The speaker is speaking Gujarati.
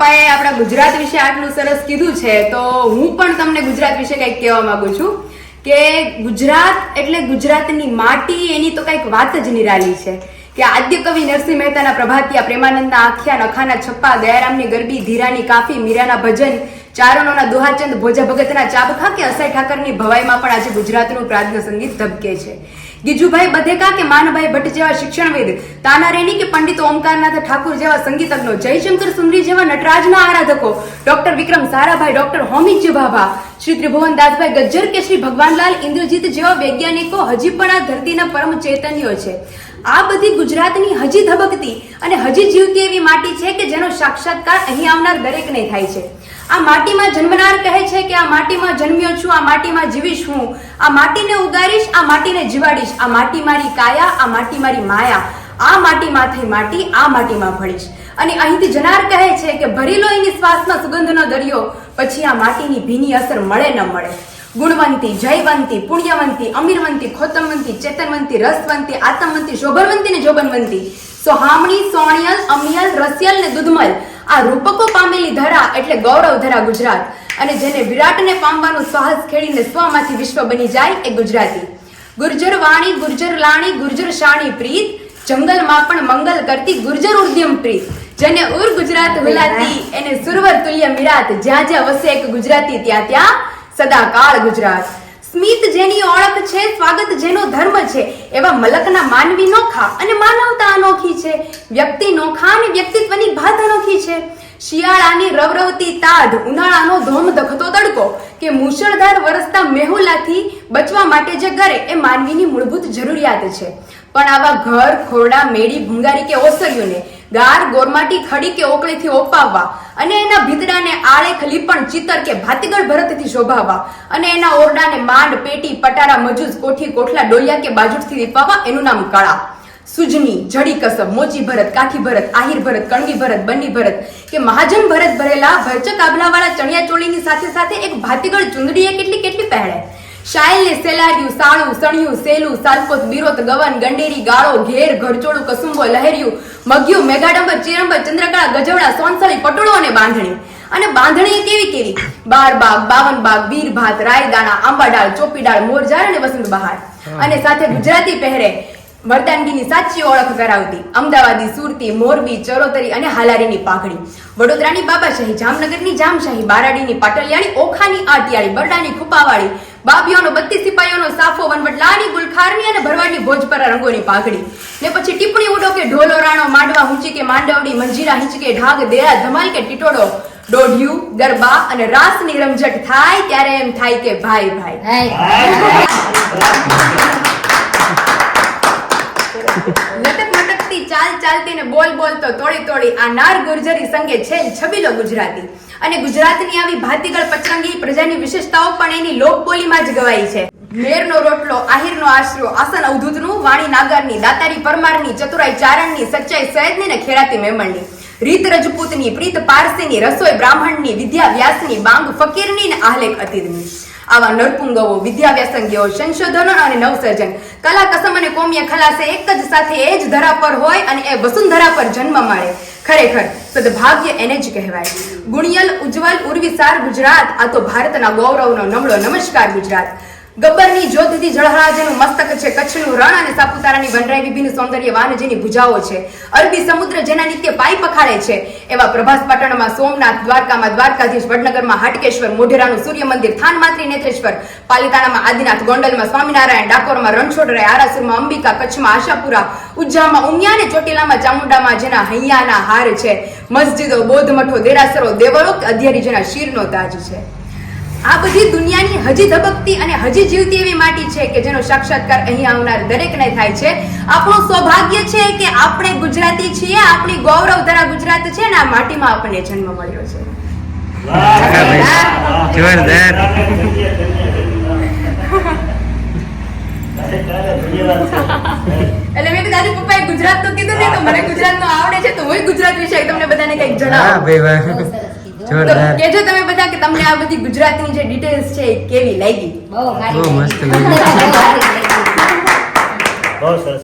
પપ્પાએ આપણા ગુજરાત વિશે આટલું સરસ કીધું છે, તો હું પણ તમને ગુજરાત વિશે કંઈક કહેવા માંગુ છું કે ગુજરાત એટલે ગુજરાતની માટી એની તો કંઈક વાત જ નિરાલી છે. કે આદ્ય કવિ નરસિંહ મહેતાના પ્રભાતિયા પ્રેમાનંદના આખ્યા નખાના છપ્પા, દયારામની ગરબી, ધીરાની કાફી, મીરાના ભજન ચારણોના દોહાચંદ ભોજા ભગતના ચાબખા કે અસય ઠાકરની ભવાઈમાં પણ આજે ગુજરાતનું પ્રાર્થના સંગીત ધબકે છે. ગીજુભાઈ બધેકા કે માનભાઈ ભટ્ટ જેવા શિક્ષણવિદ, તાનારેની કે પંડિત ઓમકારનાથ ઠાકુર જેવા સંગીતજ્ઞો, જયશંકર સુંદરી જેવા નટરાજના આરાધકો, ડોક્ટર વિક્રમ સારાભાઈ, ડોક્ટર હોમી જીભાભા શ્રી ત્રિભુવન દાસભાઈ ગજ્જર કે શ્રી ભગવાનલાલ ઇન્દ્રજીત જેવા વૈજ્ઞાનિકો હજી પણ આ ધરતીના પરમ ચૈતન્યો છે. આ બધી ગુજરાતની હજી ધબકતી અને હજી જીવતી એવી માટી છે કે જેનો સાક્ષાત્કાર અહીં આવનાર દરેકને થાય છે. આ માટીમાં જન્મનાર કહે છે કે આ માટીમાં જન્મ્યો છું, આ માટીમાં જીવીશ હું. આ માટીને ઉગારીશ આ માટીને જીવાડીશ. આ માટી મારી કાયા, આ માટી મારી માયા. આ માટીમાંથી માટી, આ માટીમાં ભળીશ અને અહીંથી જનાર કહે છે કે ભરી લો શ્વાસમાં સુગંધનો દરિયો, પછી આ માટીની ભીની અસર મળે ન મળે. ગુણવંતી, જયવંતી, પુણ્યવંતી, અમીરવંતી, ખોતમવંતી, ચેતનવંતી, રસવંતી, આતમવંતી શોભરવંતી ને જોબનવંતી. સોહામણી સોણિયલ, અમિયલ, રસિયલ ને દુધમલ. આ રૂપકો પામેલી ધરા એટલે ગૌરવ ધરા ગુજરાત. અને જેને વિરાટને પામવાનું સાહસ ખેડીને સ્વમાંથી વિશ્વ બની જાય એ ગુજરાતી. ગુર્જર વાણી, ગુર્જર લાણી, ગુર્જર શાણી પ્રીત જંગલમાં પણ મંગલ કરતી ગુર્જર ઉદ્યમ પ્રી જેને ઉર ગુજરાત હુલાતી, એને સુરવર તુલ્ય મિરાત. જ્યાં જ્યાં વસે એક ગુજરાતી, ત્યાં ત્યાં સદાકાળ ગુજરાત. સ્મિત જેની ઓળખ છે, સ્વાગત જેનો ધર્મ છે, એવા મલકના માનવી નોખા અને માનવતા અનોખી છે. વ્યક્તિ નોખા અને વ્યક્તિત્વની ભાત અનોખી છે. શિયાળાની રવરવતી તાઢ ઉનાળાનો ધોમ ધખતો તડકો, કે મુશળધાર વરસતા મેહુલાથી બચવા માટે જે કરે, એ માનવીની મૂળભૂત જરૂરિયાત છે. પણ આવા ઘર, ખોરડા મેડી ભૂંગારી કે ઓસરીઓને ગાર, ગોરમાટી, ખડી કે ઓકળીથી ઓપાવવા અને એના ભીતડાને આળે, ખલીપણ, ચિતર કે ભાતીગળ ભરતથી શોભાવવા અને એના ઓરડાને માંડ, પેટી, પટારા મજૂજ કોઠી, કોઠલા, ડોલિયા કે બાજુથી દીપાવવા, એનું નામ કળા. સુજની, જડી કસબ, મોચી ભરત, કાઠી ભરત, આહિર ભરત, કણગી ભરત, બંડી ભરત કે મહાજન ભરત ભરેલા ભરચક આભલાવાળા ચણિયા ચોળીની સાથે સાથે એક ભાતીગળ ચુંદડીએ કેટલી કેટલી પહેરે શાયલ ને સેલાર્યું સાળું સણિયું સેલું સાલપોત બિરોત ગવન ગંડેરી ગાળો ઘેર ઘરચોળું કસુંબો લહેરિયું મગ્યું મેઘાડંબર ચિરંબર ચંદ્રકળા ગજવડા સોનસળી પટોળો અને બાંધણી. અને બાંધણી કેવી કેવી? બાર બાગ બાવન બાગ વીર ભાત રાયદાણા આંબાડાળ ચોપીડાળ મોરજાળ અને વસંત બહાર. અને સાથે ગુજરાતી પહેરે મર્દાનગીની સાચી ઓળખ કરાવતી અમદાવાદી સુરતી મોરબી ચરોતરી અને હાલારીની પાઘડી. વડોદરાની બાબાશાહી જામનગરની જામશાહી બારાડીની પાટલિયાળી ઓખાની આટિયાળી બરડાની ખુપાવાળી બાબીઓનો બત્તીસ સિપાહીઓનો સાફો વનવટલાની, ગુલખારની અને ભરવાડની ભોજપરા રંગોની પાઘડી. ને પછી ટીપણી ઉડો કે ઢોલો, રાણો, માંડવા ઊંચી કે માંડવડી, મંજીરા હિંચકે ઢાગ દેરા ધમાલ કે ટીટોડો દોઢિયું, ગરબા અને રાસની રમઝટ થાય ત્યારે એમ થાય કે ભાઈ ભાઈ. લટક લટકતી ચાલ ચાલતી ને બોલ બોલતો તોડી તોડી આ નાર ગુર્જરી સંગે છે છબીલો ગુજરાતી. અને ગુજરાતની આવી ભાતીગળ પચરંગી પ્રજાની વિશેષતાઓ પણ એની લોકબોલીમાં જ ગવાઈ છે. મેરનો રોટલો, આહિરનો આશરો, આસન અવધૂતનું, વાણી નાગરની, દાતારી પરમારની, ચતુરાઈ ચારણની, સચ્ચાઈ સૈદની ને ખેરાતી મેમણની. રીત રજપૂતની, પ્રીત પારસીની, રસોઈ બ્રાહ્મણની વિદ્યા વ્યાસની બાંગ ફકીરની ને આહલેખ અતીતની. આવા નરપુંગવો વિદ્યા વ્યાસંગીઓ સંશોધનો અને નવસર્જન. કલા, કસમ અને કોમ્ય ખલાસે એક જ સાથે એ જ ધરા પર હોય અને એ વસુંધરા પર જન્મ મળે. ખરેખર સદભાગ્ય એને જ કહેવાય. ગુણિયલ, ઉજ્જવલ, ઉર્વિસાર ગુજરાત, આ તો ભારતના ગૌરવનો નમળો નમસ્કાર ગુજરાત. ગબ્બરની જ્યોતિથી જળહરાજનું મસ્તક છે. કચ્છનું રણ અને સાપુતારાની વનરાય વિભિન્ન સૌંદર્ય વાનજીની ભુજાઓ છે. અરબી સમુદ્ર જેના નિત્ય પાઈ પખાડે છે. એવા પ્રભાસ પાટણમાં સોમનાથ, દ્વારકામાં દ્વારકાધીશ, વડનગરમાં હાટકેશ્વર, મોઢેરાનું સૂર્ય મંદિર થાનમાત્રી નેત્રેશ્વર, પાલિતાણામાં આદિનાથ, ગોંડલમાં સ્વામિનારાયણ, ડાકોરમાં રણછોડરાય, આરાસુરમાં અંબિકા, કચ્છમાં આશાપુરા ઉજ્જામાં ઉમિયા અને ચોટીલામાં ચામુંડામાં જેના હૈયાના હાર છે. મસ્જિદો બોધ મઠો, દેરાસરો દેવળો કે અધ્યારી જેના શીરનો તાજ છે. આ બધી દુનિયાની હજી ધબકતી અને હજી જીવતી એવી માટી છે કે જેનો સાક્ષાત્કાર અહીં આવનાર દરેકને થાય છે. આપણું સૌભાગ્ય છે કે આપણે ગુજરાતી છીએ આપણી ગૌરવ ધરા ગુજરાત છે ને આ માટીમાં આપણને જન્મ મળ્યો છે. જોરદાર એટલે મેં આજે પપ્પાએ ગુજરાત તો કીધું ને તો મને ગુજરાત આવડે છે તો હું ગુજરાત વિશે તમને બધાને કંઈક હા ભાઈ વાહ. તો જોરદાર. કેજો તમે બધા કે તમને આ બધી ગુજરાતની જે ડિટેલ્સ છે એ કેવી લાગી? બહુ બહુ મસ્ત લાગી. બહુ સરસ.